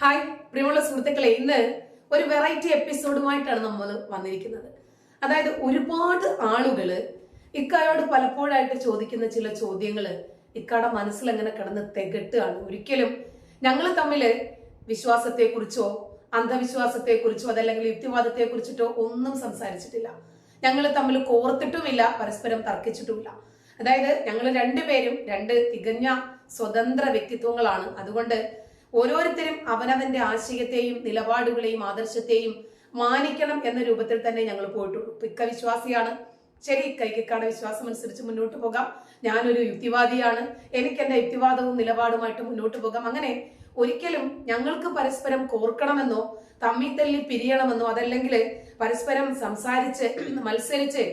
Hi പ്രിയമുള്ള സുഹൃത്തുക്കളെ ഇന്ന് ഒരു വെറൈറ്റി എപ്പിസോഡുമായിട്ടാണ് നമ്മൾ വന്നിരിക്കുന്നത്. അതായത് ഒരുപാട് ആളുകൾ ഇക്കായോട് പലപ്പോഴായിട്ട് ചോദിക്കുന്ന ചില ചോദ്യങ്ങൾ ഇക്കാടെ മനസ്സിൽ അങ്ങനെ കിടന്ന് തികട്ടുകയാണ് ഒരിക്കലും ഞങ്ങൾ തമ്മിൽ വിശ്വാസത്തെക്കുറിച്ചോ അന്ധവിശ്വാസത്തെക്കുറിച്ചോ അതല്ലെങ്കിൽ യുക്തിവാദത്തെ കുറിച്ചിട്ടോ ഒന്നും സംസാരിച്ചിട്ടില്ല. ഞങ്ങൾ തമ്മിൽ കോർത്തിട്ടുമില്ല പരസ്പരം തർക്കിച്ചിട്ടുമില്ല. അതായത് ഞങ്ങൾ രണ്ടുപേരും രണ്ട് തികഞ്ഞ സ്വതന്ത്ര വ്യക്തിത്വങ്ങളാണ്. അതുകൊണ്ട് ഓരോരുത്തരും അവനവന്റെ ആശയത്തെയും നിലപാടുകളെയും ആദർശത്തെയും മാനിക്കണം എന്ന രൂപത്തിൽ തന്നെ ഞങ്ങൾ പോയിട്ടുള്ളൂ ഇക്ക വിശ്വാസിയാണ്. ശരി കൈക്കാട വിശ്വാസം അനുസരിച്ച് മുന്നോട്ട് പോകാം. ഞാനൊരു യുക്തിവാദിയാണ്. എനിക്ക് എന്റെ യുക്തിവാദവും നിലപാടുമായിട്ട് മുന്നോട്ട് പോകാം. അങ്ങനെ ഒരിക്കലും ഞങ്ങൾക്ക് പരസ്പരം കോർക്കണമെന്നോ തമ്മിൽ തല്ലി പിരിയണമെന്നോ അതല്ലെങ്കിൽ പരസ്പരം സംസാരിച്ച് മത്സരിച്ച്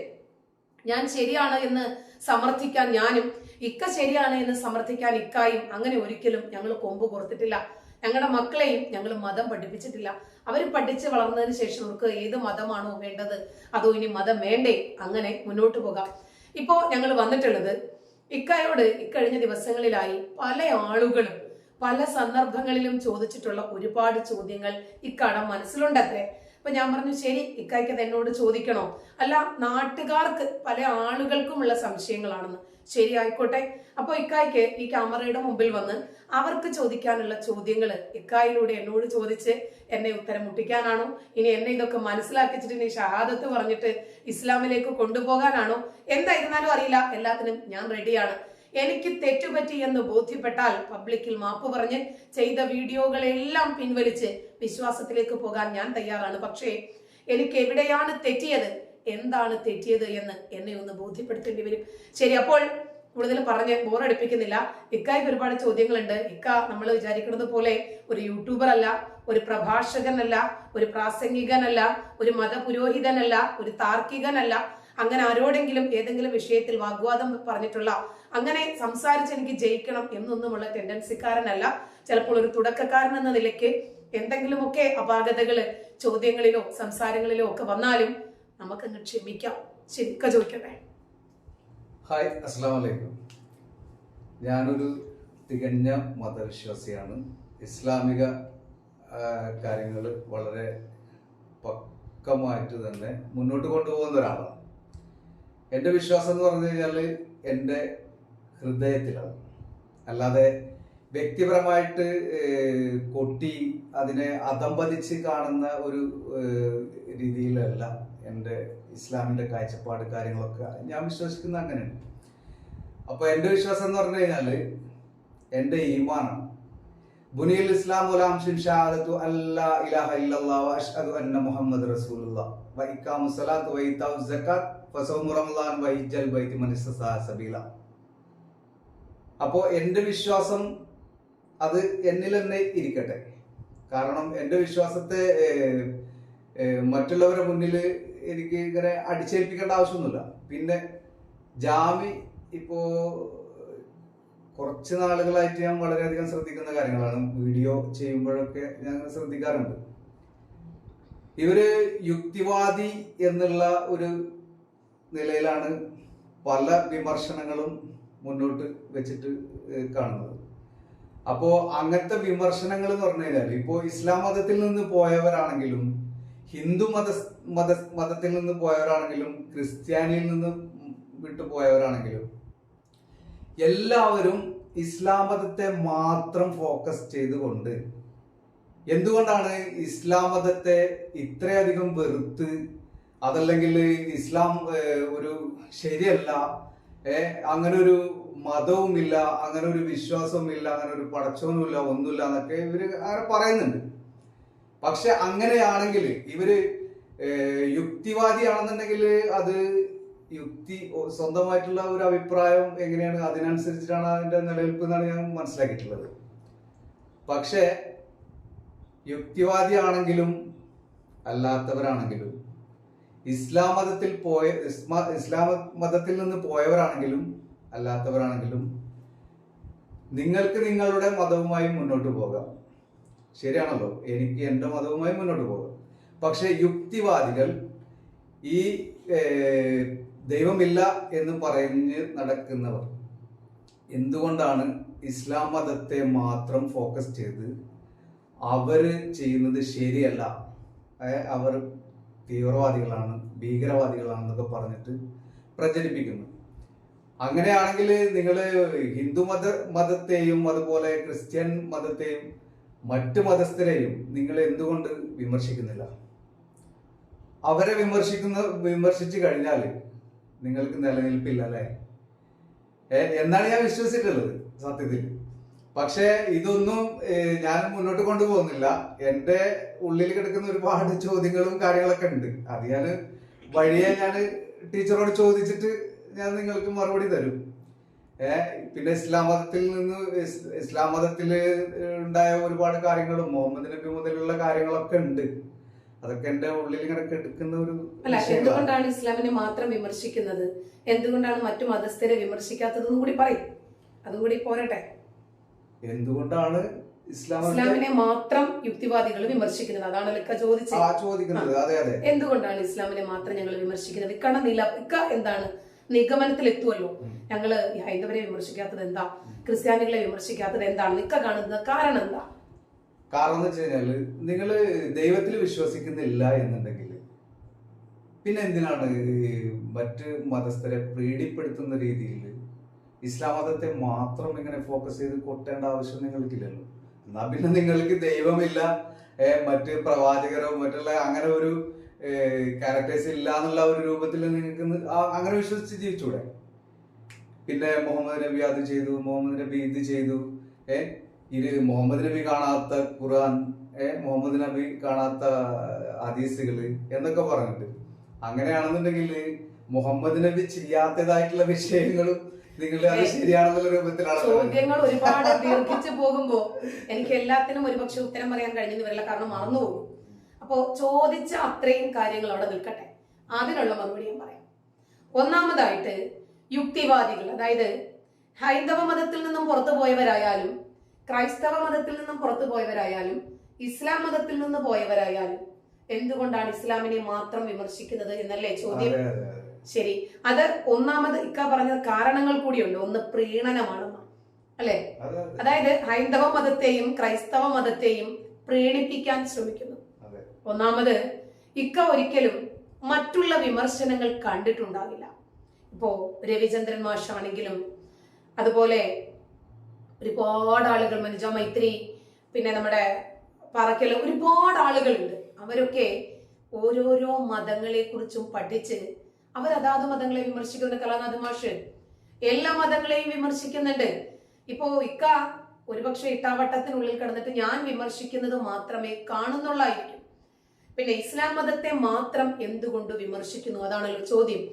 ഞാൻ ശരിയാണ് എന്ന് സമർത്ഥിക്കാൻ ഞാനും ഇക്ക ശരിയാണ് എന്ന് സമർത്ഥിക്കാൻ ഇക്കായും അങ്ങനെ ഒരിക്കലും ഞങ്ങൾ കൊമ്പ് കൊടുത്തിട്ടില്ല ഞങ്ങളുടെ മക്കളെയും ഞങ്ങൾ മതം പഠിപ്പിച്ചിട്ടില്ല. അവർ പഠിച്ച് വളർന്നതിന് ശേഷം അവർക്ക് ഏത് മതമാണോ വേണ്ടത് അതോ ഇനി മതം വേണ്ടേ? അങ്ങനെ മുന്നോട്ട് പോകാം. ഇപ്പോൾ ഞങ്ങൾ വന്നിട്ടുള്ളത് ഇക്കായോട് ഇക്കഴിഞ്ഞ ദിവസങ്ങളിലായി പല ആളുകളും പല സന്ദർഭങ്ങളിലും ചോദിച്ചിട്ടുള്ള ഒരുപാട് ചോദ്യങ്ങൾ ഇക്കാടം മനസ്സിലുണ്ടത്രേ. അപ്പൊ ഞാൻ പറഞ്ഞു ശരി ഇക്കായ്ക്ക് അത് എന്നോട് ചോദിക്കണോ? അല്ല നാട്ടുകാർക്ക് പല ആളുകൾക്കുമുള്ള സംശയങ്ങളാണെന്ന്. ശരി ആയിക്കോട്ടെ അപ്പൊ ഇക്കായ്ക്ക് ഈ ക്യാമറയുടെ മുമ്പിൽ വന്ന് അവർക്ക് ചോദിക്കാനുള്ള ചോദ്യങ്ങൾ ഇക്കായിലൂടെ എന്നോട് ചോദിച്ച് എന്നെ ഉത്തരം മുട്ടിക്കാനാണോ? ഇനി എന്നെ ഇതൊക്കെ മനസ്സിലാക്കിച്ചിട്ട് ഇനി ഷഹാദത്ത് പറഞ്ഞിട്ട് ഇസ്ലാമിലേക്ക് കൊണ്ടുപോകാനാണോ? എന്തായിരുന്നാലും അറിയില്ല. എല്ലാത്തിനും ഞാൻ റെഡിയാണ്. എനിക്ക് തെറ്റുപറ്റി എന്ന് ബോധ്യപ്പെട്ടാൽ പബ്ലിക്കിൽ മാപ്പ് പറഞ്ഞ് ചെയ്ത വീഡിയോകളെല്ലാം പിൻവലിച്ച് വിശ്വാസത്തിലേക്ക് പോകാൻ ഞാൻ തയ്യാറാണ്. പക്ഷേ എനിക്ക് എവിടെയാണ് തെറ്റിയത്? എന്താണ് തെറ്റിയത് എന്ന് എന്നെ ഒന്ന് ബോധ്യപ്പെടുത്തേണ്ടി വരും. ശരി അപ്പോൾ കൂടുതൽ പറഞ്ഞ് ബോറടിപ്പിക്കുന്നില്ല ഇക്കായ്ക്ക് ഒരുപാട് ചോദ്യങ്ങളുണ്ട്. ഇക്ക നമ്മൾ വിചാരിക്കുന്നത് പോലെ ഒരു യൂട്യൂബർ അല്ല ഒരു പ്രഭാഷകനല്ല ഒരു പ്രാസംഗികനല്ല ഒരു മതപുരോഹിതനല്ല ഒരു താർക്കികനല്ല. അങ്ങനെ ആരോടെങ്കിലും ഏതെങ്കിലും വിഷയത്തിൽ വാഗ്വാദം പറഞ്ഞിട്ടുള്ള അങ്ങനെ സംസാരിച്ച് എനിക്ക് ജയിക്കണം എന്നൊന്നുമുള്ള ടെൻഡൻസിക്കാരനല്ല ചിലപ്പോൾ ഒരു തുടക്കക്കാരൻ എന്ന നിലയ്ക്ക് എന്തെങ്കിലുമൊക്കെ അപാകതകൾ ചോദ്യങ്ങളിലോ സംസാരങ്ങളിലോ ഒക്കെ വന്നാലും നമുക്കങ്ങ് ക്ഷമിക്കാം. ശരിക്ക ചോദിക്കട്ടെ? ഹായ് അസ്സാം വലൈക്കും ഞാനൊരു തികഞ്ഞ മതവിശ്വാസിയാണ്. ഇസ്ലാമിക കാര്യങ്ങൾ വളരെ പക്കമായിട്ട് തന്നെ മുന്നോട്ട് കൊണ്ടുപോകുന്ന ഒരാളാണ്. എന്റെ വിശ്വാസം എന്ന് പറഞ്ഞു കഴിഞ്ഞാൽ എന്റെ ഹൃദയത്തിലാണ്. അല്ലാതെ വ്യക്തിപരമായിട്ട് കൊട്ടി അതിനെ അതമ്പതിച്ച് കാണുന്ന ഒരു രീതിയിലല്ല. എന്റെ ഇസ്ലാമിന്റെ കാഴ്ചപ്പാട് കാര്യങ്ങളൊക്കെ ഞാൻ വിശ്വസിക്കുന്ന അങ്ങനെയാണ്. അപ്പോൾ എന്റെ വിശ്വാസം എന്ന് പറഞ്ഞു കഴിഞ്ഞാൽ എന്റെ ഈമാനാണ്. ബുനിയൽ ഇസ്ലാം ഉലാം ഷിൻ ഷഹാദത്തു അല്ലാ ഇലാഹ ഇല്ലല്ലാഹ് അഷ്ഹദു അന്ന മുഹമ്മദ് റസൂലുള്ള. വ ഇഖാമു സ്വലാത്ത് വ ഇതാഉ സക്കാത്ത് ഫസൗമു റമളാൻ വ ഹജ്ജൽ ബൈത്തി മൻ ഇസ്തതാഅ സബീല. അപ്പോൾ എന്റെ വിശ്വാസം അത് എന്നിൽ തന്നെ ഇരിക്കട്ടെ. കാരണം എന്റെ വിശ്വാസത്തെ മറ്റുള്ളവരുടെ മുന്നിൽ എനിക്ക് ഇങ്ങനെ അടിച്ചേൽപ്പിക്കേണ്ട ആവശ്യമൊന്നുമില്ല. പിന്നെ ജാമി ഇപ്പോ കുറച്ച് നാളുകളായിട്ട് ഞാൻ വളരെയധികം ശ്രദ്ധിക്കുന്ന കാര്യങ്ങളാണ്. വീഡിയോ ചെയ്യുമ്പോഴൊക്കെ ഞാൻ ശ്രദ്ധിക്കാറുണ്ട്. ഇവർ യുക്തിവാദി എന്നുള്ള ഒരു നിലയിലാണ് പല വിമർശനങ്ങളും മുന്നോട്ട് വെച്ചിട്ട് കാണുന്നത്. അപ്പോ അങ്ങനത്തെ വിമർശനങ്ങൾ എന്ന് പറഞ്ഞു കഴിഞ്ഞാൽ ഇപ്പോ ഇസ്ലാം മതത്തിൽ നിന്ന് പോയവരാണെങ്കിലും ഹിന്ദു മത മത മതത്തിൽ നിന്ന് പോയവരാണെങ്കിലും ക്രിസ്ത്യാനിയിൽ നിന്ന് വിട്ടു പോയവരാണെങ്കിലും എല്ലാവരും ഇസ്ലാം മതത്തെ മാത്രം ഫോക്കസ് ചെയ്തുകൊണ്ട് എന്തുകൊണ്ടാണ് ഇസ്ലാം മതത്തെ ഇത്രയധികം വെറുത്ത് അതല്ലെങ്കിൽ ഇസ്ലാം ഒരു ശരിയല്ല അങ്ങനെ ഒരു മതവുമില്ല അങ്ങനെ ഒരു വിശ്വാസവുമില്ല അങ്ങനെ ഒരു പടച്ചവനുമില്ല ഒന്നുമില്ല എന്നൊക്കെ ഇവർ അങ്ങനെ പറയുന്നുണ്ട്. പക്ഷെ അങ്ങനെയാണെങ്കിൽ ഇവർ യുക്തിവാദിയാണെന്നുണ്ടെങ്കിൽ അത് യുക്തി സ്വന്തമായിട്ടുള്ള ഒരു അഭിപ്രായം എങ്ങനെയാണ് അതിനനുസരിച്ചിട്ടാണ് അതിന്റെ നിലനിൽപ്പ് എന്നാണ് ഞാൻ മനസ്സിലാക്കിയിട്ടുള്ളത്. പക്ഷേ യുക്തിവാദിയാണെങ്കിലും അല്ലാത്തവരാണെങ്കിലും ഇസ്ലാം മതത്തിൽ പോയ ഇസ്ലാം മതത്തിൽ നിന്ന് പോയവരാണെങ്കിലും അല്ലാത്തവരാണെങ്കിലും നിങ്ങൾക്ക് നിങ്ങളുടെ മതവുമായി മുന്നോട്ട് പോകാം. ശരിയാണല്ലോ. എനിക്ക് എന്റെ മതവുമായി മുന്നോട്ട് പോകാം. പക്ഷെ യുക്തിവാദികൾ ഈ ദൈവമില്ല എന്ന് പറഞ്ഞ് നടക്കുന്നവർ എന്തുകൊണ്ടാണ് ഇസ്ലാം മതത്തെ മാത്രം ഫോക്കസ് ചെയ്ത് അവർ ചെയ്യുന്നത് ശരിയല്ല? അവർ തീവ്രവാദികളാണ് ഭീകരവാദികളാണെന്നൊക്കെ പറഞ്ഞിട്ട് പ്രചരിപ്പിക്കുന്നു. അങ്ങനെയാണെങ്കിൽ നിങ്ങൾ ഹിന്ദു മത മതത്തെയും അതുപോലെ ക്രിസ്ത്യൻ മതത്തെയും മറ്റു മതസ്ഥരെയും നിങ്ങൾ എന്തുകൊണ്ട് വിമർശിക്കുന്നില്ല? അവരെ വിമർശിക്കുന്ന വിമർശിച്ചു കഴിഞ്ഞാൽ നിങ്ങൾക്ക് നിലനിൽപ്പില്ല അല്ലേ? എന്നാണ് ഞാൻ വിശ്വസിച്ചിട്ടുള്ളത് സത്യത്തിൽ. പക്ഷേ ഇതൊന്നും ഞാൻ മുന്നോട്ട് കൊണ്ടുപോകുന്നില്ല. എന്റെ ഉള്ളിൽ കിടക്കുന്ന ഒരുപാട് ചോദ്യങ്ങളും കാര്യങ്ങളൊക്കെ ഉണ്ട്. അത് ഞാൻ വഴിയെ ഞാൻ ടീച്ചറോട് ചോദിച്ചിട്ട് ഞാൻ നിങ്ങൾക്ക് മറുപടി തരും. പിന്നെ ഇസ്ലാം മതത്തിൽ നിന്ന് ഇസ്- ഇസ്ലാം മതത്തിൽ ഉണ്ടായ ഒരുപാട് കാര്യങ്ങളും മുഹമ്മദ് നബി മുതലുള്ള കാര്യങ്ങളൊക്കെ ഉണ്ട്. അതൊക്കെ എന്റെ ഉള്ളിൽ ഇങ്ങനെ കെടുക്കുന്ന ഒരു അല്ല എന്തുകൊണ്ടാണ് ഇസ്ലാമിനെ മാത്രം വിമർശിക്കുന്നത്? എന്തുകൊണ്ടാണ് മറ്റു മതസ്ഥരെ വിമർശിക്കാത്തതെന്നും കൂടി പറയും. അതും കൂടി പോരട്ടെ. എന്തുകൊണ്ടാണ് ഇസ്ലാമിനെ മാത്രം യുക്തിവാദികൾ വിമർശിക്കുന്നത്? അതാണ് ഇക്ക ആ ചോദിച്ചത് എന്തുകൊണ്ടാണ് ഇസ്ലാമിനെ മാത്രം ഞങ്ങൾ വിമർശിക്കുന്നത്? ഇക്കടെ നില ഇക്ക എന്താണ്? ഞങ്ങൾ ഈ ഹൈന്ദവരെ വിമർശിക്കാത്തത് എന്താ? ക്രിസ്ത്യാനികളെ വിമർശിക്കാത്തത് എന്താണ്? നിക്ക കാണുന്നത് കാരണം എന്താ? കാരണം എന്ന് വെച്ച് കഴിഞ്ഞാൽ നിങ്ങൾ ദൈവത്തിൽ വിശ്വസിക്കുന്നില്ല എന്നുണ്ടെങ്കിൽ പിന്നെ എന്തിനാണ് മറ്റ് മതസ്ഥരെ പ്രീഡിപ്പെടുത്തുന്ന രീതിയിൽ ഇസ്ലാം മതത്തെ മാത്രം ഇങ്ങനെ ഫോക്കസ് ചെയ്ത് കൊട്ടേണ്ട ആവശ്യം നിങ്ങൾക്കില്ലല്ലോ. എന്നാ പിന്നെ നിങ്ങൾക്ക് ദൈവമില്ല മറ്റ് പ്രവാചകരോ മറ്റുള്ള അങ്ങനെ ഒരു ക്യാരക്ടേഴ്സ് ഇല്ല എന്നുള്ള ഒരു രൂപത്തിൽ നിങ്ങൾക്ക് അങ്ങനെ വിശ്വസിച്ച് ജീവിച്ചൂടെ? പിന്നെ മുഹമ്മദ് നബി അത് ചെയ്തു മുഹമ്മദ് നബി ഇത് ചെയ്തു. ഏ ഇത് മുഹമ്മദ് നബി കാണാത്ത ഖുർആൻ ഏ മുഹമ്മദ് നബി കാണാത്ത ഹദീസുകൾ എന്നൊക്കെ പറഞ്ഞിട്ട്. അങ്ങനെയാണെന്നുണ്ടെങ്കിൽ മുഹമ്മദ് നബി ചെയ്യാത്തതായിട്ടുള്ള വിഷയങ്ങളും നിങ്ങൾ അത് ശരിയാണെന്നുള്ള രൂപത്തിലാണ് ചോദ്യങ്ങൾ ഒരുപാട് ദീർഘിച്ചു പോകുമ്പോ എനിക്ക് എല്ലാത്തിനും ഒരുപക്ഷെ ഉത്തരം പറയാൻ കഴിഞ്ഞെന്ന് വരില്ല കാരണം മറന്നുപോകും. അപ്പോ ചോദിച്ച അത്രയും കാര്യങ്ങൾ അവിടെ നിൽക്കട്ടെ. അതിനുള്ള മറുപടി ഞാൻ പറയാം. ഒന്നാമതായിട്ട് യുക്തിവാദികൾ അതായത് ഹൈന്ദവ മതത്തിൽ നിന്നും പുറത്തു പോയവരായാലും ക്രൈസ്തവ മതത്തിൽ നിന്നും പുറത്തു പോയവരായാലും ഇസ്ലാം മതത്തിൽ നിന്ന് പോയവരായാലും എന്തുകൊണ്ടാണ് ഇസ്ലാമിനെ മാത്രം വിമർശിക്കുന്നത് എന്നല്ലേ ചോദ്യം? ശരി. അത് ഒന്നാമത് ഇക്ക പറഞ്ഞ കാരണങ്ങൾ കൂടിയുണ്ട്. ഒന്ന് പ്രീണനമാണെന്ന് അല്ലെ? അതെ അതെ. അതായത് ഹൈന്ദവ മതത്തെയും ക്രൈസ്തവ മതത്തെയും പ്രീണിപ്പിക്കാൻ ശ്രമിക്കുന്നു. അതെ ഒന്നാമത് ഇക്ക ഒരിക്കലും മറ്റുള്ള വിമർശനങ്ങൾ കണ്ടിട്ടുണ്ടാകില്ല. ഇപ്പോ രവിചന്ദ്രൻ മാഷാണെങ്കിലും അതുപോലെ ഒരുപാട് ആളുകൾ മനുജ മൈത്രി പിന്നെ നമ്മുടെ പറക്കൽ ഒരുപാട് ആളുകളുണ്ട്. അവരൊക്കെ ഓരോരോ മതങ്ങളെ കുറിച്ചും പഠിച്ച് അവർ അതാത് മതങ്ങളെ വിമർശിക്കുന്ന കലാനാഥ് മാഷ് എല്ലാ മതങ്ങളെയും വിമർശിക്കുന്നുണ്ട്. ഇപ്പോ ഇക്ക ഒരുപക്ഷെ ഇട്ടാവട്ടത്തിനുള്ളിൽ കിടന്നിട്ട് ഞാൻ വിമർശിക്കുന്നത് മാത്രമേ കാണുന്നുള്ളായിരിക്കും. പിന്നെ ഇസ്ലാം മതത്തെ മാത്രം എന്തുകൊണ്ട് വിമർശിക്കുന്നു? അതാണല്ലോ ചോദ്യം.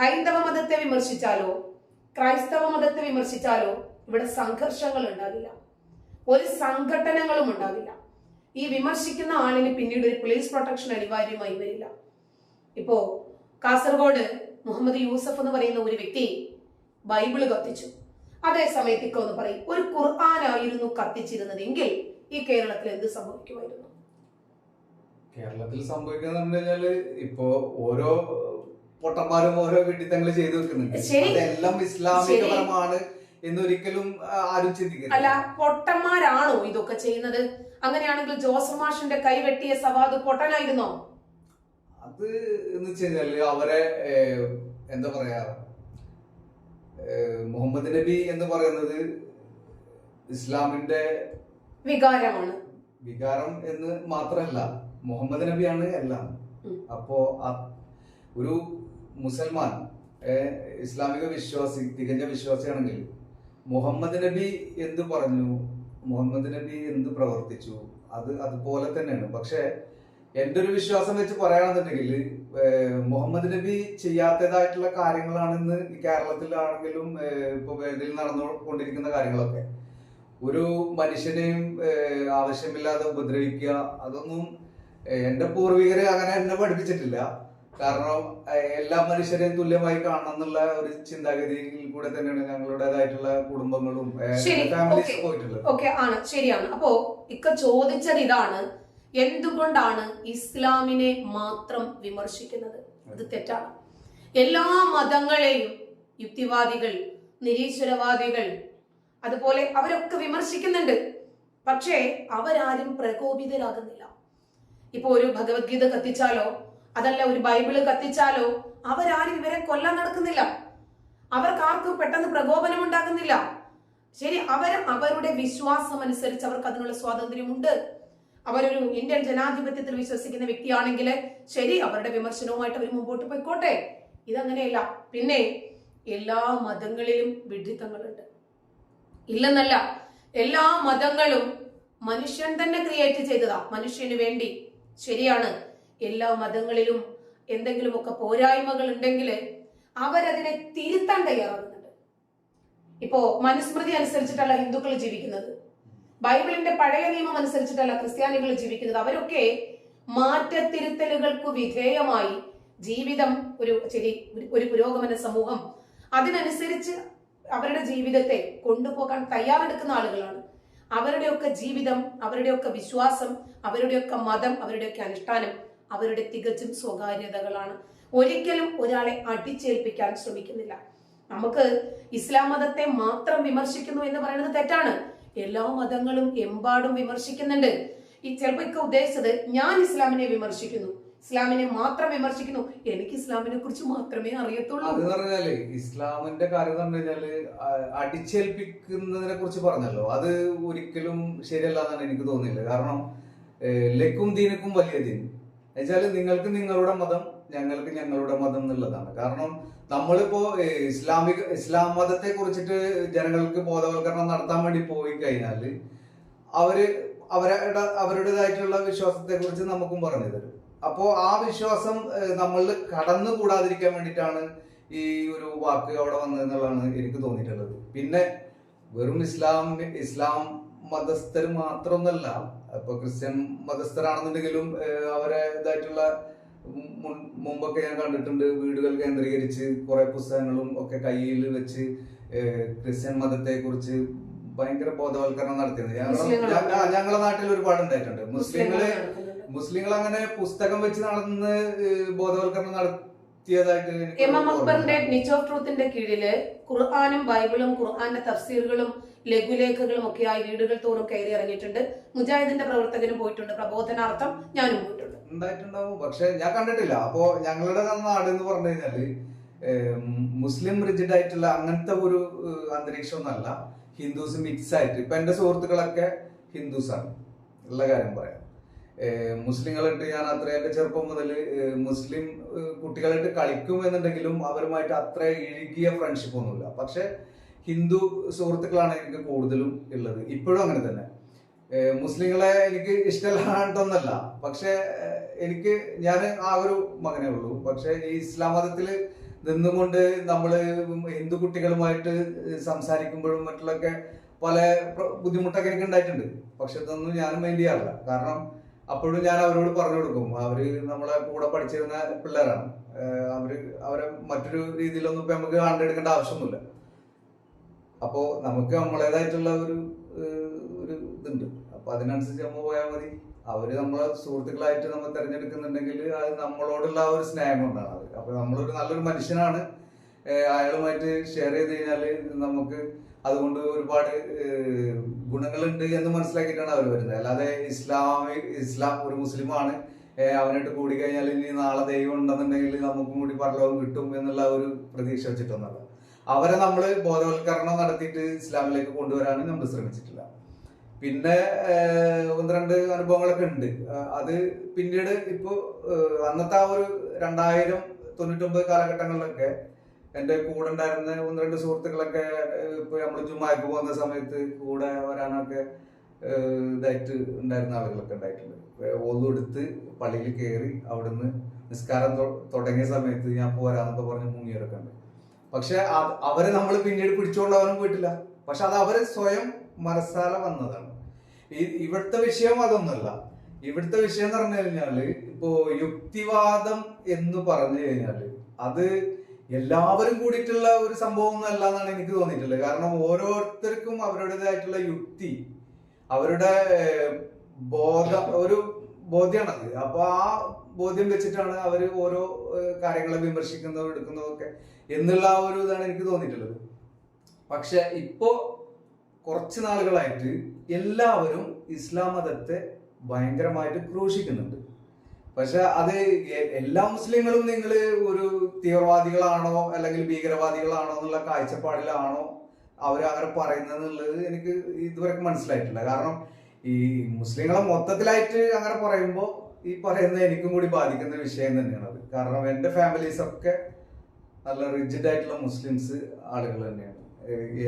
ഹൈന്ദവ മതത്തെ വിമർശിച്ചാലോ? ക്രൈസ്തവ മതത്തെ വിമർശിച്ചാലോ? ഇവിടെ സംഘർഷങ്ങൾ ഉണ്ടാകില്ല. ഒരു സംഘടനകളും ഉണ്ടാകില്ല. ഈ വിമർശിക്കുന്ന ആളിന് പിന്നീട് ഒരു പോലീസ് പ്രൊട്ടക്ഷൻ അനിവാര്യമായി വരില്ല. ഇപ്പോ കാസർഗോഡ് മുഹമ്മദ് യൂസഫ് എന്ന് പറയുന്ന ഒരു വ്യക്തി ബൈബിൾ കത്തിച്ചു. അതേ സമയത്തേക്കോ എന്ന് പറയും ഒരു ഖുർആാനായിരുന്നു കത്തിച്ചിരുന്നതെങ്കിൽ ഈ കേരളത്തിൽ എന്ത് സംഭവിക്കുമായിരുന്നു? കേരളത്തിൽ സംഭവിക്കുന്ന കഴിഞ്ഞാൽ ഇപ്പോ ഓരോ പൊട്ടന്മാരും ഓരോ വിഡിത്തങ്ങൾ ചെയ്തു വെക്കുന്നുണ്ട്. അതെല്ലാം ഇസ്ലാമികപരമാണ് എന്നൊരിക്കലും ആരും ചിന്തിക്കുന്നു അല്ല പൊട്ടന്മാരാണോ ഇതൊക്കെ ചെയ്യുന്നത്? അങ്ങനെയാണെങ്കിൽ ജോസഫ് മാഷിന്റെ കൈവെട്ടിയ സവാദ് പൊട്ടനായിരുന്നോ? അത് എന്ന് വെച്ച് കഴിഞ്ഞാൽ അവരെ എന്താ പറയാ മുഹമ്മദ് നബി എന്ന് പറയുന്നത് ഇസ്ലാമിന്റെ വികാരമാണ്. വികാരം എന്ന് മാത്രമല്ല മുഹമ്മദ് നബിയാണ് എല്ലാം. അപ്പോ ഒരു മുസൽമാൻ ഇസ്ലാമിക വിശ്വാസി തികഞ്ഞ വിശ്വാസിയാണെങ്കിൽ മുഹമ്മദ് നബി എന്ത് പറഞ്ഞു? മുഹമ്മദ് നബി എന്ത് പ്രവർത്തിച്ചു? അത് അതുപോലെ തന്നെയാണ്. പക്ഷെ എന്റെ ഒരു വിശ്വാസം വെച്ച് പറയുകയാണെന്നുണ്ടെങ്കിൽ മുഹമ്മദ് നബി ചെയ്യാത്തതായിട്ടുള്ള കാര്യങ്ങളാണെന്ന് കേരളത്തിലാണെങ്കിലും ഇപ്പൊ ഇതിൽ നടന്നുകൊണ്ടിരിക്കുന്ന കാര്യങ്ങളൊക്കെ. ഒരു മനുഷ്യനെയും ആവശ്യമില്ലാതെ ഉപദ്രവിക്കുക അതൊന്നും എന്റെ പൂർവികര് അങ്ങനെ എന്നെ പഠിപ്പിച്ചിട്ടില്ല. കാരണം എല്ലാ മനുഷ്യരെയും തുല്യമായി കാണണം എന്നുള്ള ഒരു ചിന്താഗതിയിൽ കൂടെ തന്നെയാണ് ഞങ്ങളുടേതായിട്ടുള്ള കുടുംബങ്ങളും ഫാമിലീസ്. പോയിട്ടുള്ളത്. ഓക്കെ ആണ് ശരിയാണ്. അപ്പോ ഇക്ക ചോദിച്ചത് ഇതാണ് എന്തുകൊണ്ടാണ് ഇസ്ലാമിനെ മാത്രം വിമർശിക്കുന്നത്? അത് തെറ്റാണ്. എല്ലാ മതങ്ങളെയും യുക്തിവാദികൾ നിരീശ്വരവാദികൾ അതുപോലെ അവരൊക്കെ വിമർശിക്കുന്നുണ്ട്. പക്ഷേ അവരാരും പ്രകോപിതരാകുന്നില്ല. ഇപ്പൊ ഒരു ഭഗവത്ഗീത കത്തിച്ചാലോ? അതല്ല ഒരു ബൈബിൾ കത്തിച്ചാലോ? അവരാരും ഇവരെ കൊല്ലാൻ നടക്കുന്നില്ല. അവർക്കാർക്കും പെട്ടെന്ന് പ്രകോപനം ഉണ്ടാകുന്നില്ല. ശരി അവർ അവരുടെ വിശ്വാസം അനുസരിച്ച് അവർക്ക് അതിനുള്ള സ്വാതന്ത്ര്യമുണ്ട്. അവരൊരു ഇന്ത്യൻ ജനാധിപത്യത്തിൽ വിശ്വസിക്കുന്ന വ്യക്തിയാണെങ്കിൽ ശരി അവരുടെ വിമർശനവുമായിട്ട് അവർ മുമ്പോട്ട് പോയിക്കോട്ടെ. ഇതങ്ങനെയല്ല. പിന്നെ എല്ലാ മതങ്ങളിലും വിഡിത്തങ്ങളുണ്ട് ഇല്ലെന്നല്ല എല്ലാ മതങ്ങളും മനുഷ്യൻ തന്നെ ക്രിയേറ്റ് ചെയ്തതാ. മനുഷ്യന് വേണ്ടി. ശരിയാണ്. എല്ലാ മതങ്ങളിലും എന്തെങ്കിലുമൊക്കെ പോരായ്മകൾ ഉണ്ടെങ്കിൽ അവരതിനെ തിരുത്താൻ തയ്യാറാകുന്നുണ്ട്. ഇപ്പോ മനുസ്മൃതി അനുസരിച്ചിട്ടല്ല ഹിന്ദുക്കൾ ജീവിക്കുന്നത്. ബൈബിളിന്റെ പഴയ നിയമം അനുസരിച്ചിട്ടല്ല ക്രിസ്ത്യാനികൾ ജീവിക്കുന്നത്. അവരൊക്കെ മാറ്റത്തിരുത്തലുകൾക്ക് വിധേയമായി ജീവിതം ഒരു ശരി ഒരു- പുരോഗമന സമൂഹം. അതിനനുസരിച്ച് അവരുടെ ജീവിതത്തെ കൊണ്ടുപോകാൻ തയ്യാറെടുക്കുന്ന ആളുകളാണ്. അവരുടെയൊക്കെ ജീവിതം അവരുടെയൊക്കെ വിശ്വാസം അവരുടെയൊക്കെ മതം അവരുടെയൊക്കെ അനുഷ്ഠാനം അവരുടെ തികച്ചും സ്വകാര്യതകളാണ്. ഒരിക്കലും ഒരാളെ അടിച്ചേൽപ്പിക്കാൻ ശ്രമിക്കുന്നില്ല. നമുക്ക് ഇസ്ലാം മതത്തെ മാത്രം വിമർശിക്കുന്നു എന്ന് പറയുന്നത് തെറ്റാണ്. എല്ലാ മതങ്ങളും എമ്പാടും വിമർശിക്കുന്നുണ്ട്. ഈ ചിലപ്പോ ഉദ്ദേശിച്ചത് ഞാൻ ഇസ്ലാമിനെ വിമർശിക്കുന്നു. ഇസ്ലാമിനെ മാത്രം വിമർശിക്കുന്നു. എനിക്ക് ഇസ്ലാമിനെ കുറിച്ച് മാത്രമേ അറിയത്തുള്ളൂ. അത് പറഞ്ഞാൽ ഇസ്ലാമിന്റെ കാര്യം എന്ന് പറഞ്ഞാൽ അടിച്ചേൽപ്പിക്കുന്നതിനെ കുറിച്ച് പറഞ്ഞല്ലോ. അത് ഒരിക്കലും ശരിയല്ല എന്നാണ് എനിക്ക് തോന്നുന്നില്ല. കാരണം ലക്കും ദീനക്കും വലിയ ദീൻ. എന്നുവെച്ചാൽ നിങ്ങൾക്ക് നിങ്ങളുടെ മതം ഞങ്ങൾക്ക് ഞങ്ങളുടെ മതം എന്നുള്ളതാണ്. കാരണം നമ്മളിപ്പോ ഇസ്ലാമിക ഇസ്ലാം മതത്തെ കുറിച്ചിട്ട് ജനങ്ങൾക്ക് ബോധവൽക്കരണം നടത്താൻ വേണ്ടി പോയി കഴിഞ്ഞാൽ അവർ അവരുടെ അവരുടേതായിട്ടുള്ള വിശ്വാസത്തെ കുറിച്ച് നമുക്കും പറഞ്ഞു തരും. അപ്പോ ആ വിശ്വാസം നമ്മൾ കടന്നുകൂടാതിരിക്കാൻ വേണ്ടിയിട്ടാണ് ഈ ഒരു വാക്ക് അവിടെ വന്നതെന്നുള്ളതാണ് എനിക്ക് തോന്നിയിട്ടുള്ളത്. പിന്നെ വെറും ഇസ്ലാം ഇസ്ലാം മതസ്ഥർ മാത്രമൊന്നല്ല ഇപ്പൊ ക്രിസ്ത്യൻ മതസ്ഥരാണെന്നുണ്ടെങ്കിലും അവരെ ഇതായിട്ടുള്ള മുമ്പൊക്കെ ഞാൻ കണ്ടിട്ടുണ്ട് വീടുകൾ കേന്ദ്രീകരിച്ച് കുറെ പുസ്തകങ്ങളും ഒക്കെ കയ്യിൽ വെച്ച് ക്രിസ്ത്യൻ മതത്തെ കുറിച്ച് ഭയങ്കര ബോധവൽക്കരണം നടത്തിയത് ഞങ്ങളെ മുസ്ലിങ്ങൾ ഞ- ഞങ്ങളെ നാട്ടിൽ ഒരുപാട് ഉണ്ടായിട്ടുണ്ട്. മുസ്ലിങ്ങൾ. മുസ്ലിങ്ങൾ അങ്ങനെ പുസ്തകം വെച്ച് നടന്ന് ബോധവൽക്കരണം നടത്തിയതായിട്ട് എം എം അക്ബറിന്റെ. നിച്ച് ഓഫ് ട്രൂത്തിന്റെ കീഴിൽ ഖുർആാനും ബൈബിളും ഖുർആാന്റെ തഫ്സീറുകളും ലഘുലേഖകളും ഒക്കെ ആയി വീടുകൾ തോറും കയറി ഇറങ്ങിയിട്ടുണ്ട്. മുജാഹിദിന്റെ പ്രവർത്തകനും പോയിട്ടുണ്ട്. പ്രബോധനാർത്ഥം ഞാനും പോയിട്ടുണ്ട്. ഉണ്ടായിട്ടുണ്ടാവും. പക്ഷെ ഞാൻ കണ്ടിട്ടില്ല. അപ്പോ ഞങ്ങളുടെ നാട് എന്ന് പറഞ്ഞു കഴിഞ്ഞാൽ മുസ്ലിം റിജിഡ് ആയിട്ടുള്ള അങ്ങനത്തെ ഒരു അന്തരീക്ഷം അന്തരീക്ഷമൊന്നല്ല ഹിന്ദുസ് മിക്സ് ആയിട്ട്. ഇപ്പൊ എന്റെ സുഹൃത്തുക്കളൊക്കെ ഹിന്ദുസാണ്. ആണ് ഉള്ള കാര്യം പറയാം. മുസ്ലിങ്ങളായിട്ട് ഞാൻ അത്ര എന്റെ ചെറുപ്പം മുതൽ മുസ്ലിം കുട്ടികളായിട്ട് കളിക്കും എന്നുണ്ടെങ്കിലും അവരുമായിട്ട് അത്ര ഇഴുകിയ ഫ്രണ്ട്ഷിപ്പ് ഒന്നുമില്ല. പക്ഷെ ഹിന്ദു സുഹൃത്തുക്കളാണ് എനിക്ക് കൂടുതലും ഉള്ളത്. ഇപ്പോഴും അങ്ങനെ തന്നെ. മുസ്ലിങ്ങളെ എനിക്ക് ഇഷ്ടമല്ലാണ്ടൊന്നല്ല. പക്ഷെ എനിക്ക് ഞാൻ ആ ഒരു മകനേ ഉള്ളൂ. പക്ഷെ ഈ ഇസ്ലാം മതത്തിൽ നിന്നുകൊണ്ട് നമ്മൾ ഹിന്ദു കുട്ടികളുമായിട്ട് സംസാരിക്കുമ്പോഴും മറ്റുള്ളൊക്കെ പല ബുദ്ധിമുട്ടൊക്കെ എനിക്ക് ഉണ്ടായിട്ടുണ്ട് പക്ഷെ ഇതൊന്നും ഞാൻ മൈൻഡ് ചെയ്യാറില്ല. കാരണം അപ്പോഴും ഞാൻ അവരോട് പറഞ്ഞു കൊടുക്കും. അവർ നമ്മളെ കൂടെ പഠിച്ചിരുന്ന പിള്ളേരാണ്. അവർ അവരെ മറ്റൊരു രീതിയിലൊന്നും ഇപ്പൊ നമുക്ക് കണ്ടെടുക്കേണ്ട ആവശ്യമൊന്നുമില്ല. അപ്പോ നമുക്ക് നമ്മളേതായിട്ടുള്ള ഒരു ഒരു ഇതുണ്ട്. അപ്പൊ അതിനനുസരിച്ച് നമ്മൾ പോയാൽ മതി. അവർ നമ്മളെ സുഹൃത്തുക്കളായിട്ട് നമ്മൾ തിരഞ്ഞെടുക്കുന്നുണ്ടെങ്കിൽ അത് നമ്മളോടുള്ള ആ ഒരു സ്നേഹം കൊണ്ടാണ് അത്. അപ്പൊ നമ്മളൊരു നല്ലൊരു മനുഷ്യനാണ്. അയാളുമായിട്ട് ഷെയർ ചെയ്ത് കഴിഞ്ഞാൽ നമുക്ക് അതുകൊണ്ട് ഒരുപാട് ഗുണങ്ങളുണ്ട് എന്ന് മനസ്സിലാക്കിയിട്ടാണ് അവർ വരുന്നത്. അല്ലാതെ ഇസ്ലാമി ഇസ്ലാം ഒരു മുസ്ലിമാണ് അവനായിട്ട് കൂടി കഴിഞ്ഞാൽ ഇനി നാളെ ദൈവം ഉണ്ടെന്നുണ്ടെങ്കിൽ നമുക്കും കൂടി പരലോകം കിട്ടും എന്നുള്ള ഒരു പ്രതീക്ഷ വെച്ചിട്ടൊന്നല്ല അവരെ നമ്മൾ ബോധവൽക്കരണം നടത്തിയിട്ട് ഇസ്ലാമിലേക്ക് കൊണ്ടുവരാൻ നമ്മൾ ശ്രമിച്ചിട്ടില്ല. പിന്നെ ഒന്ന് രണ്ട് അനുഭവങ്ങളൊക്കെ ഉണ്ട്. അത് പിന്നീട് ഇപ്പോൾ അന്നത്തെ ആ ഒരു രണ്ടായിരം തൊണ്ണൂറ്റൊമ്പത് കാലഘട്ടങ്ങളിലൊക്കെ എന്റെ കൂടെ ഉണ്ടായിരുന്ന ഒന്ന് രണ്ട് സുഹൃത്തുക്കളൊക്കെ ഇപ്പൊ നമ്മൾ ജുമാക്ക് പോകുന്ന സമയത്ത് കൂടെ വരാനൊക്കെ ഇതായിട്ട് ഉണ്ടായിരുന്ന ആളുകളൊക്കെ ഉണ്ടായിട്ടുണ്ട്. ഓതു എടുത്ത് പള്ളിയിൽ കയറി അവിടുന്ന് നിസ്കാരം തുടങ്ങിയ സമയത്ത് ഞാൻ പോരാന്നൊക്കെ പറഞ്ഞ് മുങ്ങിയവരൊക്കെ ഉണ്ട്. പക്ഷെ അവരെ നമ്മൾ പിന്നീട് പിടിച്ചുകൊണ്ടവരും പോയിട്ടില്ല. പക്ഷെ അത് അവർ സ്വയം മനസ്സാല വന്നതാണ്. ഈ ഇവിടുത്തെ വിഷയം അതൊന്നുമല്ല. ഇവിടുത്തെ വിഷയം എന്ന് പറഞ്ഞു കഴിഞ്ഞാൽ ഇപ്പോ യുക്തിവാദം എന്ന് പറഞ്ഞു കഴിഞ്ഞാൽ അത് എല്ലാവരും കൂടിയിട്ടുള്ള ഒരു സംഭവം ഒന്നും എന്നാണ് എനിക്ക് തോന്നിയിട്ടുള്ളത്. കാരണം ഓരോരുത്തർക്കും അവരുടേതായിട്ടുള്ള യുക്തി അവരുടെ ബോധ ഒരു ബോധ്യമാണത് അപ്പൊ ആ ബോധ്യം വെച്ചിട്ടാണ് അവർ ഓരോ കാര്യങ്ങളെ വിമർശിക്കുന്നതും എടുക്കുന്നതൊക്കെ എന്നുള്ള ആ ഒരു ഇതാണ് എനിക്ക് തോന്നിയിട്ടുള്ളത്. പക്ഷെ ഇപ്പോ കുറച്ച് നാളുകളായിട്ട് എല്ലാവരും ഇസ്ലാം മതത്തെ ഭയങ്കരമായിട്ട് ക്രൂശിക്കുന്നുണ്ട്. പക്ഷെ അത് എല്ലാ മുസ്ലിങ്ങളും നിങ്ങൾ ഒരു തീവ്രവാദികളാണോ അല്ലെങ്കിൽ ഭീകരവാദികളാണോ എന്നുള്ള കാഴ്ചപ്പാടിലാണോ അവർ അങ്ങനെ പറയുന്നത് എന്നുള്ളത് എനിക്ക് ഇതുവരെ മനസ്സിലായിട്ടില്ല. കാരണം ഈ മുസ്ലിങ്ങളെ മൊത്തത്തിലായിട്ട് അങ്ങനെ പറയുമ്പോൾ ഈ പറയുന്ന എനിക്കും കൂടി ബാധിക്കുന്ന വിഷയം തന്നെയാണ് അത്. കാരണം എന്റെ ഫാമിലീസ് ഒക്കെ നല്ല റിജിഡ് ആയിട്ടുള്ള മുസ്ലിംസ് ആളുകൾ തന്നെയാണ്.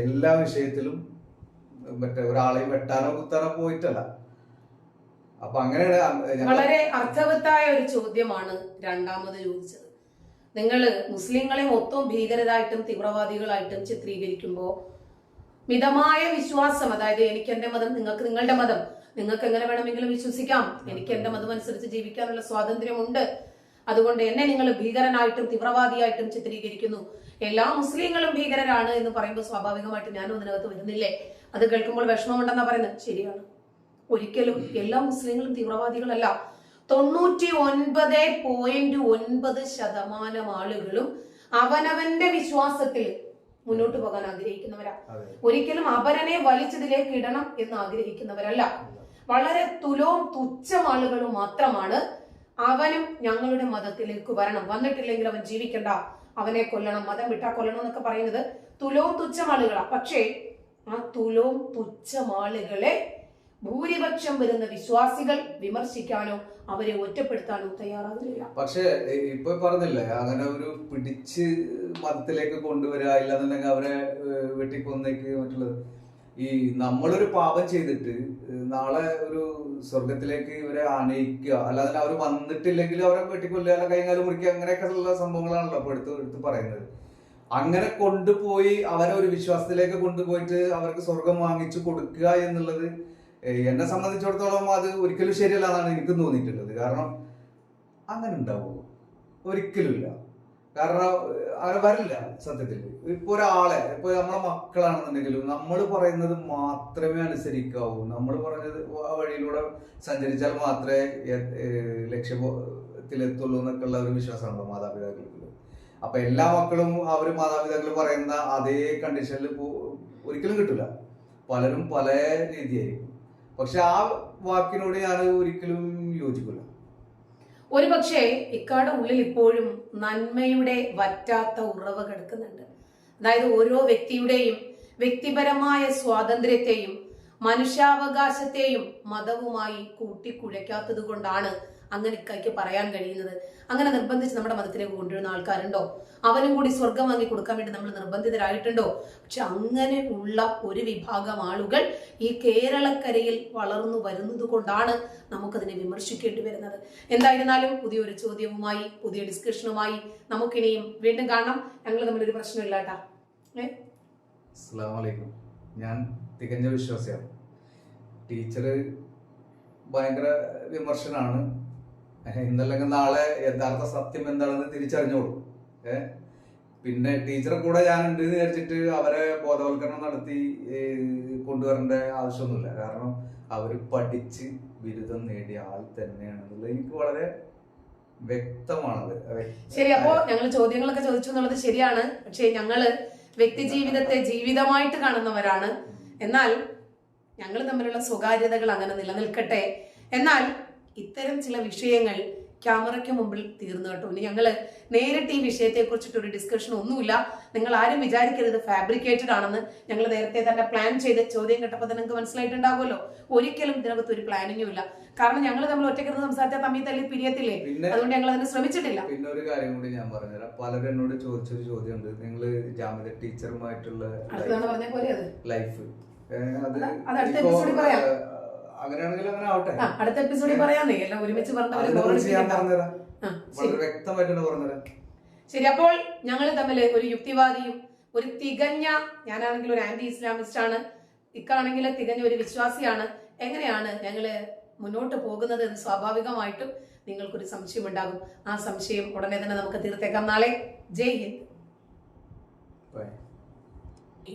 എല്ലാ വിഷയത്തിലും മറ്റേ ഒരാളെയും വെട്ടാനോ കുത്താനോ പോയിട്ടല്ല. അപ്പൊ അങ്ങനെയാണ് വളരെ അർത്ഥവത്തായ ഒരു ചോദ്യമാണ് രണ്ടാമത് ചോദിച്ചത്. നിങ്ങൾ മുസ്ലിങ്ങളെ മൊത്തം ഭീകരരായിട്ടും തീവ്രവാദികളായിട്ടും ചിത്രീകരിക്കുമ്പോൾ മിതമായ വിശ്വാസം അതായത് എനിക്ക് എന്റെ മതം നിങ്ങൾക്ക് നിങ്ങളുടെ മതം നിങ്ങൾക്ക് എങ്ങനെ വേണമെങ്കിലും വിശ്വസിക്കാം എനിക്ക് എന്റെ മതം അനുസരിച്ച് ജീവിക്കാനുള്ള സ്വാതന്ത്ര്യമുണ്ട്. അതുകൊണ്ട് എന്നെ നിങ്ങൾ ഭീകരനായിട്ടും തീവ്രവാദിയായിട്ടും ചിത്രീകരിക്കുന്നു. എല്ലാ മുസ്ലിങ്ങളും ഭീകരരാണ് എന്ന് പറയുമ്പോൾ സ്വാഭാവികമായിട്ട് ഞാനും അതിനകത്ത് വരുന്നില്ലേ? അത് കേൾക്കുമ്പോൾ വിഷമമുണ്ടെന്നാ പറയുന്നത്. ശരിയാണ്. ഒരിക്കലും എല്ലാ മുസ്ലിങ്ങളും തീവ്രവാദികളല്ല. തൊണ്ണൂറ്റി ഒൻപത് പോയിന്റ് ഒൻപത് ശതമാനം ആളുകളും അവനവന്റെ വിശ്വാസത്തിൽ മുന്നോട്ട് പോകാൻ ആഗ്രഹിക്കുന്നവരാ. ഒരിക്കലും അപരനെ വലിച്ചതിലേക്ക് ഇടണം എന്ന് ആഗ്രഹിക്കുന്നവരല്ല. വളരെ തുലവും തുച്ഛം ആളുകളും മാത്രമാണ് അവനും ഞങ്ങളുടെ മതത്തിലേക്ക് വരണം. വന്നിട്ടില്ലെങ്കിൽ അവൻ ജീവിക്കണ്ട. അവനെ കൊല്ലണം മതം വിട്ടാ കൊല്ലണം എന്നൊക്കെ പറയുന്നത് തുലവും തുച്ഛം ആളുകളാ. പക്ഷേ ആ തുലവും തുച്ഛം ആളുകളെ ഭൂരിപക്ഷം വരുന്ന വിശ്വാസികൾ വിമർശിക്കാനോ അവരെ ഒറ്റപ്പെടുത്താനോ തയ്യാറാകുന്നില്ല. പക്ഷേ ഇപ്പൊ പറഞ്ഞില്ലേ അങ്ങനെ ഒരു പിടിച്ച് മതത്തിലേക്ക് കൊണ്ടുവരാ ഇല്ലാന്നുണ്ടെങ്കിൽ അവരെ വെട്ടിക്കൊന്നേക്ക് മറ്റുള്ളത്. ഈ നമ്മളൊരു പാപം ചെയ്തിട്ട് നാളെ ഒരു സ്വർഗത്തിലേക്ക് ഇവരെ ആനയിക്കുക അല്ലാതെ അവർ വന്നിട്ടില്ലെങ്കിൽ അവരെ വെട്ടിക്കൊല്ലുക അല്ല കൈകാലം മുറിക്കുക അങ്ങനെയൊക്കെ ഉള്ള സംഭവങ്ങളാണല്ലോ ഇപ്പൊ എടുത്ത് എടുത്ത് പറയുന്നത്. അങ്ങനെ കൊണ്ടുപോയി അവരെ ഒരു വിശ്വാസത്തിലേക്ക് കൊണ്ടുപോയിട്ട് അവർക്ക് സ്വർഗം വാങ്ങിച്ചു കൊടുക്കുക എന്നുള്ളത് എന്നെ സംബന്ധിച്ചിടത്തോളം അത് ഒരിക്കലും ശരിയല്ല എന്നാണ് എനിക്ക് തോന്നിയിട്ടുള്ളത്. കാരണം അങ്ങനെ ഉണ്ടാവുമോ ഒരിക്കലുമില്ല കാരണം അങ്ങനെ വരില്ല സത്യത്തിൽ. ഇപ്പൊ ഒരാളെ ഇപ്പൊ നമ്മളെ മക്കളാണെന്നുണ്ടെങ്കിലും നമ്മൾ പറയുന്നത് മാത്രമേ അനുസരിക്കാവൂ. നമ്മൾ പറഞ്ഞത് ആ വഴിയിലൂടെ സഞ്ചരിച്ചാൽ മാത്രമേ ലക്ഷ്യത്തിലെത്തുള്ളൂ എന്നൊക്കെ ഉള്ള ഒരു വിശ്വാസമാണല്ലോ മാതാപിതാക്കൾക്ക്? അപ്പൊ എല്ലാ മക്കളും അവർ മാതാപിതാക്കൾ പറയുന്ന അതേ കണ്ടീഷനിൽ ഒരിക്കലും കിട്ടില്ല പലരും പല രീതിയായിരിക്കും. പക്ഷെ ആ വാക്കിനോട് ഞാൻ ഒരിക്കലും യോജിക്കില്ല. ഒരു പക്ഷേ ഇക്കാട് ഉള്ളിൽ ഇപ്പോഴും നന്മയുടെ വറ്റാത്ത ഉറവ് കിടക്കുന്നുണ്ട്. അതായത് ഓരോ വ്യക്തിയുടെയും വ്യക്തിപരമായ സ്വാതന്ത്ര്യത്തെയും മനുഷ്യാവകാശത്തെയും മതവുമായി കൂട്ടിക്കുഴയ്ക്കാത്തത് കൊണ്ടാണ് അങ്ങനെ ഇക്കായ്ക്ക് പറയാൻ കഴിയുന്നത്. അങ്ങനെ നിർബന്ധിച്ച് നമ്മുടെ മതത്തിലേക്ക് കൊണ്ടുവരുന്ന ആൾക്കാരുണ്ടോ? അവനും കൂടി സ്വർഗം വാങ്ങി കൊടുക്കാൻ വേണ്ടി നമ്മൾ നിർബന്ധിതരായിട്ടുണ്ടോ? പക്ഷെ അങ്ങനെ ഉള്ള ഒരു വിഭാഗം ആളുകൾ ഈ കേരളക്കരയിൽ വളർന്നു വരുന്നത് കൊണ്ടാണ് നമുക്കതിനെ വിമർശിക്കേണ്ടി വരുന്നത്. എന്തായിരുന്നാലും പുതിയൊരു ചോദ്യവുമായി പുതിയ ഡിസ്കഷനുമായി നമുക്കിനിയും വീണ്ടും കാണാം. ഞങ്ങൾ തമ്മിലൊരു പ്രശ്നമില്ല കേട്ടാ. ഏ? അസ്സാം ഞാൻ തികഞ്ഞ വിശ്വാസിയാണ്. ടീച്ചർ ഭയങ്കര വിമർശനാണ്. ഇന്നല്ലെങ്കിൽ നാളെ യഥാർത്ഥ സത്യം എന്താണെന്ന് തിരിച്ചറിഞ്ഞോളൂ. ഏ? പിന്നെ ടീച്ചറെ കൂടെ ഞാനുണ്ട് എന്ന് വിചാരിച്ചിട്ട് അവരെ ബോധവൽക്കരണം നടത്തി കൊണ്ടുവരേണ്ട ആവശ്യമൊന്നുമില്ല. കാരണം അവർ പഠിച്ച് ബിരുദം നേടിയ ആൾ തന്നെയാണെന്നുള്ളത് എനിക്ക് വളരെ വ്യക്തമാണത് ശരി അപ്പോ ഞങ്ങൾ ചോദ്യങ്ങളൊക്കെ ചോദിച്ചു എന്നുള്ളത് ശരിയാണ്. പക്ഷേ ഞങ്ങൾ വ്യക്തി ജീവിതത്തെ ജീവിതമായിട്ട് കാണുന്നവരാണ്. എന്നാൽ ഞങ്ങൾ തമ്മിലുള്ള സ്വകാര്യതകൾ അങ്ങനെ നിലനിൽക്കട്ടെ. എന്നാൽ ഇത്തരം ചില വിഷയങ്ങൾ ക്യാമറയ്ക്ക് മുമ്പിൽ തീർന്നു കേട്ടോ. ഇനി ഞങ്ങൾ നേരിട്ട് ഈ വിഷയത്തെ കുറിച്ചിട്ട് ഒരു ഡിസ്കഷൻ ഒന്നുമില്ല. നിങ്ങൾ ആരും വിചാരിക്കരുത് ഫാബ്രിക്കേറ്റഡ് ആണെന്ന് ഞങ്ങൾ നേരത്തെ തന്നെ പ്ലാൻ ചെയ്ത് ചോദ്യം കേട്ടപ്പോൾ തന്നെ നിങ്ങൾക്ക് മനസ്സിലായിട്ടുണ്ടാവുമല്ലോ. ഒരിക്കലും ഇതിനകത്ത് ഒരു പ്ലാനിങ്ങും ഇല്ല. കാരണം ഞങ്ങൾ നമ്മൾ ഒറ്റയ്ക്ക് സംസാരിച്ച തമ്മിൽ തല്ലി പിരിയത്തില്ലേ? അതുകൊണ്ട് ഞങ്ങൾ അതിന് ശ്രമിച്ചിട്ടില്ല. പിന്നെ ഒരു കാര്യം കൂടി ഞാൻ പറഞ്ഞുതരാം. പലരും എന്നോട് ചോദിച്ചൊരു ചോദ്യമുണ്ട്. നിങ്ങൾ ജാമ്യത ടീച്ചറുമായിട്ടുള്ള ലൈഫ്. അത് അടുത്ത എപ്പിസോഡിൽ പറയാം. അങ്ങനെയാണെങ്കിൽ അങ്ങനെ ആവട്ടെ. അടുത്ത എപ്പിസോഡിൽ പറയാന്നേ എല്ലാം ഒരുമിച്ച് പറഞ്ഞവരെ വളരെ വ്യക്തമായിട്ടാണ് പറഞ്ഞുതരാം. ശരി അപ്പോൾ ഞങ്ങൾ തമ്മിൽ ഒരു യുക്തിവാദിയും ഒരു തികഞ്ഞ ഞാനാണെങ്കിൽ ഒരു ആന്റി ഇസ്ലാമിസ്റ്റ് ആണ്. ഇക്കാണെങ്കിൽ തികഞ്ഞ ഒരു വിശ്വാസിയാണ്. എങ്ങനെയാണ് ഞങ്ങൾ മുന്നോട്ട് പോകുന്നത് എന്ന് സ്വാഭാവികമായിട്ടും നിങ്ങൾക്കൊരു സംശയം ഉണ്ടാകും ആ സംശയം ഉടനെ തന്നെ നമുക്ക് തീർത്തേക്കാം നാളെ. ജയ് ഹിന്ദ്.